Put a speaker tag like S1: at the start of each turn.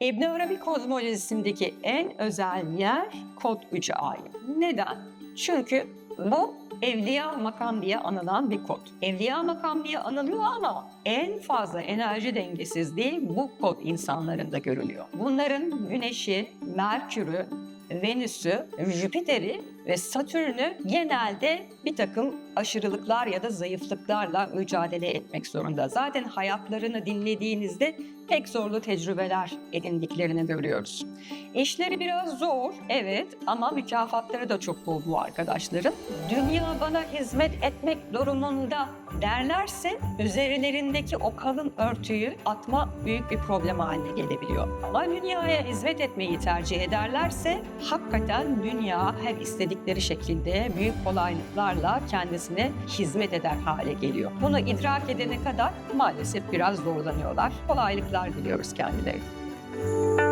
S1: İbn Arabi kozmolojisindeki en özel yer kod ayı. Neden? Çünkü bu evliya makam diye anılan bir kod. Evliya makam diye anılıyor ama en fazla enerji dengesizliği bu kod insanlarında görülüyor. Bunların Güneş'i, Merkür'ü, Venüs'ü, Jüpiter'i ve Satürn'ü genelde bir takım aşırılıklar ya da zayıflıklarla mücadele etmek zorunda. Zaten hayatlarını dinlediğinizde pek zorlu tecrübeler edindiklerini görüyoruz. İşleri biraz zor, evet ama mükafatları da çok bol bu arkadaşların. Dünya bana hizmet etmek durumunda derlerse üzerlerindeki o kalın örtüyü atma büyük bir problem haline gelebiliyor. Ama dünyaya hizmet etmeyi tercih ederlerse hakikaten dünya her istedikleri şekilde büyük kolaylıklarla kendisine hizmet eder hale geliyor. Bunu idrak edene kadar maalesef biraz zorlanıyorlar. Kolaylıklar diliyoruz kendilerine.